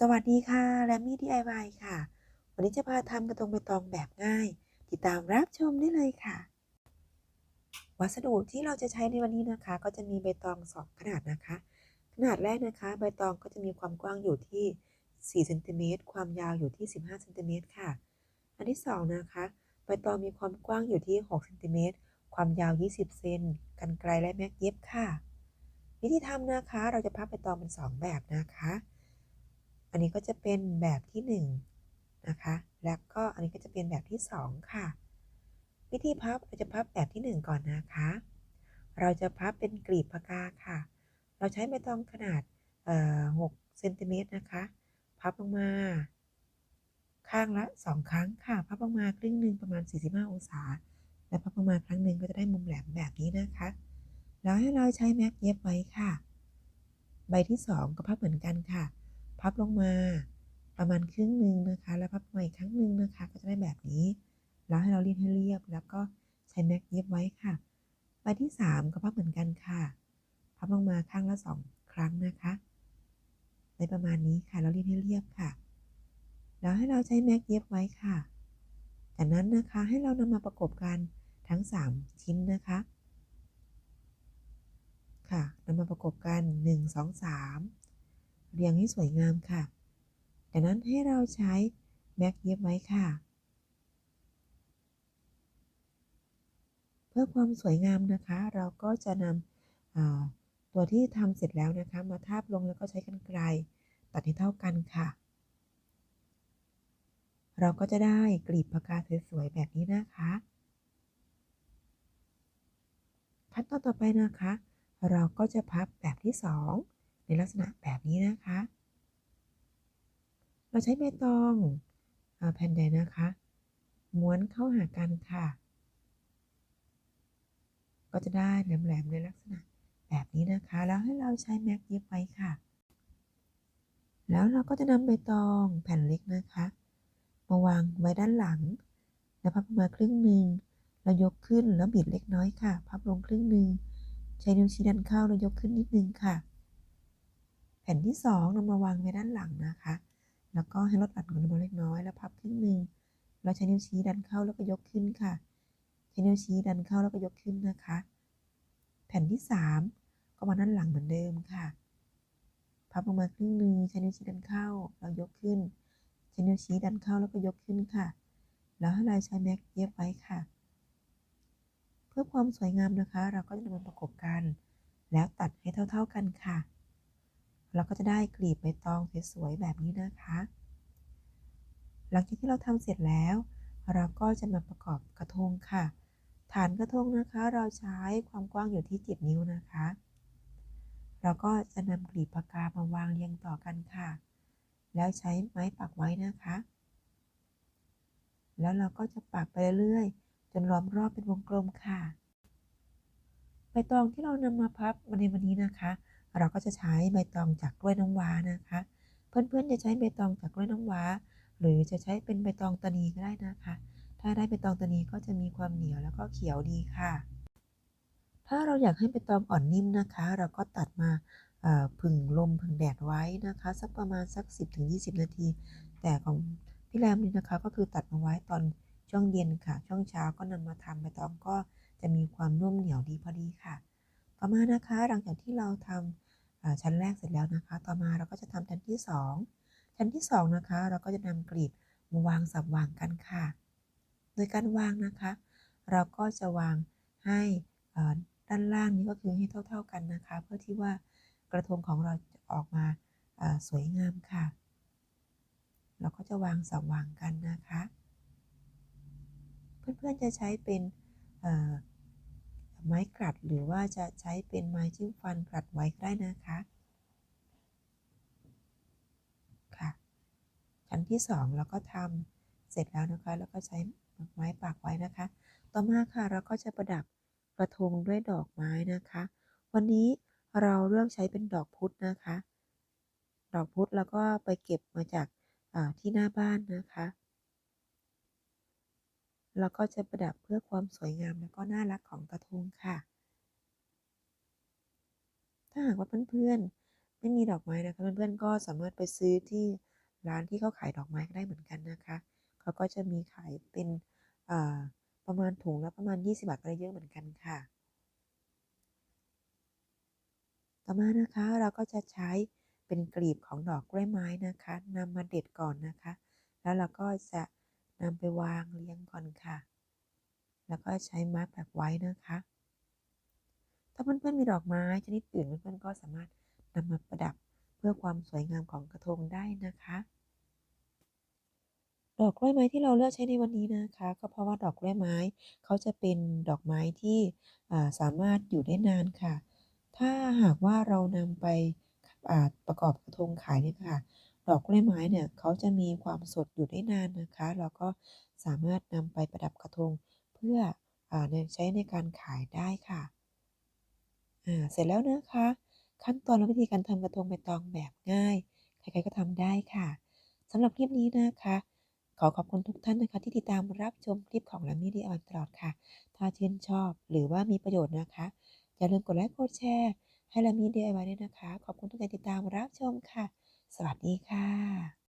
สวัสดีค่ะแรมมี่ DIY ค่ะ วันนี้จะพาทำกระทงใบตองแบบง่าย ติดตามรับชมได้เลยค่ะ วัสดุที่เราจะใช้ในวันนี้นะคะ ก็จะมีใบตองสองขนาดนะคะ ขนาดแรกนะคะ ใบตองก็จะมีความกว้างอยู่ที่4เซนติเมตรความยาวอยู่ที่ 15เซนติเมตรค่ะ อันที่สองนะคะใบตองมีความกว้างอยู่ที่6เซนติเมตรความยาว 20 เซนกันไกลและแม็กเย็บค่ะ วิธีทำนะคะ เราจะพับใบตองเป็น2แบบนะคะ อันนี้ก็จะเป็นแบบที่ 1 นะคะ แล้วก็อันนี้ก็จะเป็นแบบที่ 2 ค่ะ วิธีพับเราจะพับแบบที่ 1 ก่อนนะคะ เราจะพับเป็นกลีบปากกาค่ะ เราใช้ใบตองขนาด6เซนติเมตรนะคะ พับลงมา ข้างละ 2 ครั้งค่ะ พับลงมาครึ่งหนึ่งประมาณ 45 องศา และพับลงมาครั้งหนึ่งก็จะได้มุมแหลมแบบนี้นะคะ แล้วให้เราใช้แม็กเย็บไว้ค่ะ ใบที่ 2 ก็พับเหมือนกันค่ะ พับลงมาประมาณครึ่งหนึ่งนะคะ แล้วพับมาอีกครั้งหนึ่งนะคะ ก็จะได้แบบนี้ แล้วให้เราเรียนให้เรียบ แล้วก็ใช้แม็กเย็บไว้ค่ะ ใบที่ 3 ก็พับเหมือนกันค่ะ พับลงมาข้างละ2ครั้งนะคะในประมาณนี้ค่ะแล้วเรียนให้เรียบค่ะ แล้วให้เราใช้แม็กเย็บไว้ค่ะ จากนั้นนะคะให้เรานำมาประกบกันทั้ง 3 ชิ้นนะคะ ค่ะนำมาประกบกัน 1 2 3 เรียงให้สวยงามค่ะจากนั้นให้เราใช้แม็กเย็บไว้ค่ะ เพื่อความสวยงามนะคะ เราก็จะนำตัวที่ทำเสร็จแล้วนะคะ มาทาบลงแล้วก็ใช้กรรไกรตัดให้เท่ากันค่ะ เราก็จะได้กลีบปากกาสวยๆแบบนี้นะคะขั้นตอนต่อไปนะคะ เราก็จะพับแบบที่2 ในลักษณะแบบนี้นะคะ เราใช้ใบตองแผ่นใหญ่นะคะ ม้วนเข้าหากันค่ะ ก็จะได้แหลมๆในลักษณะแบบนี้นะคะ แล้วให้เราใช้แม็กเย็บไว้ค่ะ แล้วเราก็จะนำใบตองแผ่นเล็กนะคะ มาวางไว้ด้านหลังแล้วพับมาครึ่งหนึ่งแล้วยกขึ้นแล้วบิดเล็กน้อยค่ะ พับลงครึ่งหนึ่งใช้นิ้วชี้ดันเข้าแล้วยกขึ้นนิดนึงค่ะ แผ่นที่2นำมาวางไว้ด้านหลังนะคะ แล้วก็ให้ลดอัดของลงมาเล็กน้อยแล้วพับครึ่งหนึ่งแล้วใช้นิ้วชี้ดันเข้าแล้วก็ยกขึ้นค่ะ ใช้นิ้วชี้ดันเข้าแล้วก็ยกขึ้นนะคะ แผ่นที่ 3 ก็มาด้านหลังเหมือนเดิมค่ะ พับลงมาครึ่งหนึ่งใช้นิ้วชี้ดันเข้าแล้วยกขึ้น ใช้นิ้วชี้ดันเข้าแล้วก็ยกขึ้นค่ะ แล้วให้เราใช้แม็กเย็บไว้ค่ะ เพื่อความสวยงามนะคะ เราก็จะนำมาประกบกัน แล้วตัดให้เท่า ๆกันค่ะ เราก็จะได้กลีบใบตองสวยๆแบบนี้นะคะ หลังจากที่เราทำเสร็จแล้ว เราก็จะมาประกอบกระทงค่ะ ฐานกระทงนะคะ เราใช้ความกว้างอยู่ที่7นิ้วนะคะ เราก็จะนำกลีบปากกามาวางเรียงต่อกันค่ะ แล้วใช้ไม้ปักไว้นะคะ แล้วเราก็จะปักไปเรื่อยๆจนล้อมรอบเป็นวงกลมค่ะใบตองที่เรานำมาพับในวันนี้นะคะ เราก็จะใช้ใบตองจากกล้วยน้ำว้านะคะ เพื่อนๆจะใช้ใบตองจากกล้วยน้ำว้า หรือจะใช้เป็นใบตองตะนีก็ได้นะคะ ถ้าได้ใบตองตะนีก็จะมีความเหนียวแล้วก็เขียวดีค่ะ ถ้าเราอยากให้ใบตองอ่อนนิ่มนะคะ เราก็ตัดมาผึ่งลมผึ่งแดดไว้นะคะ สักประมาณสัก 10-20 นาที แต่ของพี่แรมนี่นะคะก็คือตัดมาไว้ตอนช่วงเย็นค่ะ ช่วงเช้าก็นำมาทำใบตองก็จะมีความนุ่มเหนียวดีพอดีค่ะ ต่อมานะคะหลังจากที่เราทำ ชั้นแรกเสร็จแล้วนะคะ ต่อมาเราก็จะทำชั้นที่ 2 ชั้นที่ 2 นะคะ เราก็จะนำกลีบมาวางสับวางกันค่ะ โดยการวางนะคะ เราก็จะวางให้ด้านล่างนี้ก็คือให้เท่า ๆกันนะคะ เพื่อที่ว่ากระทงของเราจะออกมาสวยงามค่ะ เราก็จะวางสับวางกันนะคะ เพื่อนๆจะใช้เป็น ไม้กลัดหรือว่าจะใช้เป็นไม้จิ้มฟันกลัดไว้ก็ได้นะคะค่ะชั้นที่ 2 เราก็ทำเสร็จแล้วนะคะ แล้วก็ใช้ไม้ปักไว้นะคะ ต่อมาค่ะเราก็จะประดับกระทงด้วยดอกไม้นะคะ วันนี้เราเลือกใช้เป็นดอกพุธนะคะ ดอกพุธแล้วก็ไปเก็บมาจากที่หน้าบ้านนะคะ เราก็จะประดับเพื่อความสวยงามและก็น่ารักของกระทงค่ะ ถ้าหากว่าเพื่อนๆ ไม่มีดอกไม้นะคะเพื่อนๆก็สามารถไปซื้อที่ร้านที่เขาขายดอกไม้ก็ได้เหมือนกันนะคะเขาก็จะมีขายเป็นประมาณถุงละประมาณ 20 บาทก็ได้เยอะเหมือนกันค่ะ ต่อมานะคะเราก็จะใช้เป็นกลีบของดอกกล้วยไม้นะคะนำมาเด็ดก่อนนะคะ แล้วเราก็จะ นำไปวางเรียงก่อนค่ะ แล้วก็ใช้มาร์กแบบไว้นะคะ ถ้าเพื่อนๆมีดอกไม้ชนิดอื่นเพื่อนๆก็สามารถนำมาประดับเพื่อความสวยงามของกระทงได้นะคะ ดอกกล้วยไม้ที่เราเลือกใช้ในวันนี้นะคะ ก็เพราะว่าดอกกล้วยไม้เขาจะเป็นดอกไม้ที่สามารถอยู่ได้นานค่ะ ถ้าหากว่าเรานำไปประกอบกระทงขายเนี่ยค่ะ ดอกกล้วยไม้เนี่ยเขาจะมีความสดอยู่ได้นานนะคะเราก็สามารถนำไปประดับกระทงเพื่ออใช้ในการขายได้ค่ะเสร็จแล้วนะคะ ขั้นตอนและวิธีการทำกระทงใบตองแบบง่าย ใครๆก็ทำได้ค่ะสำหรับคลิปนี้นะคะ ขอขอบคุณทุกท่านนะคะ ที่ติดตามรับชมคลิปของลามี่ดีออนตลอดค่ะ ถ้าชื่นชอบหรือว่ามีประโยชน์นะคะ อย่าลืมกดไลค์กดแชร์ให้ลามี่ดีไอไว้ด้วยนะคะ ขอบคุณทุกการติดตามรับชมค่ะ สวัสดีค่ะ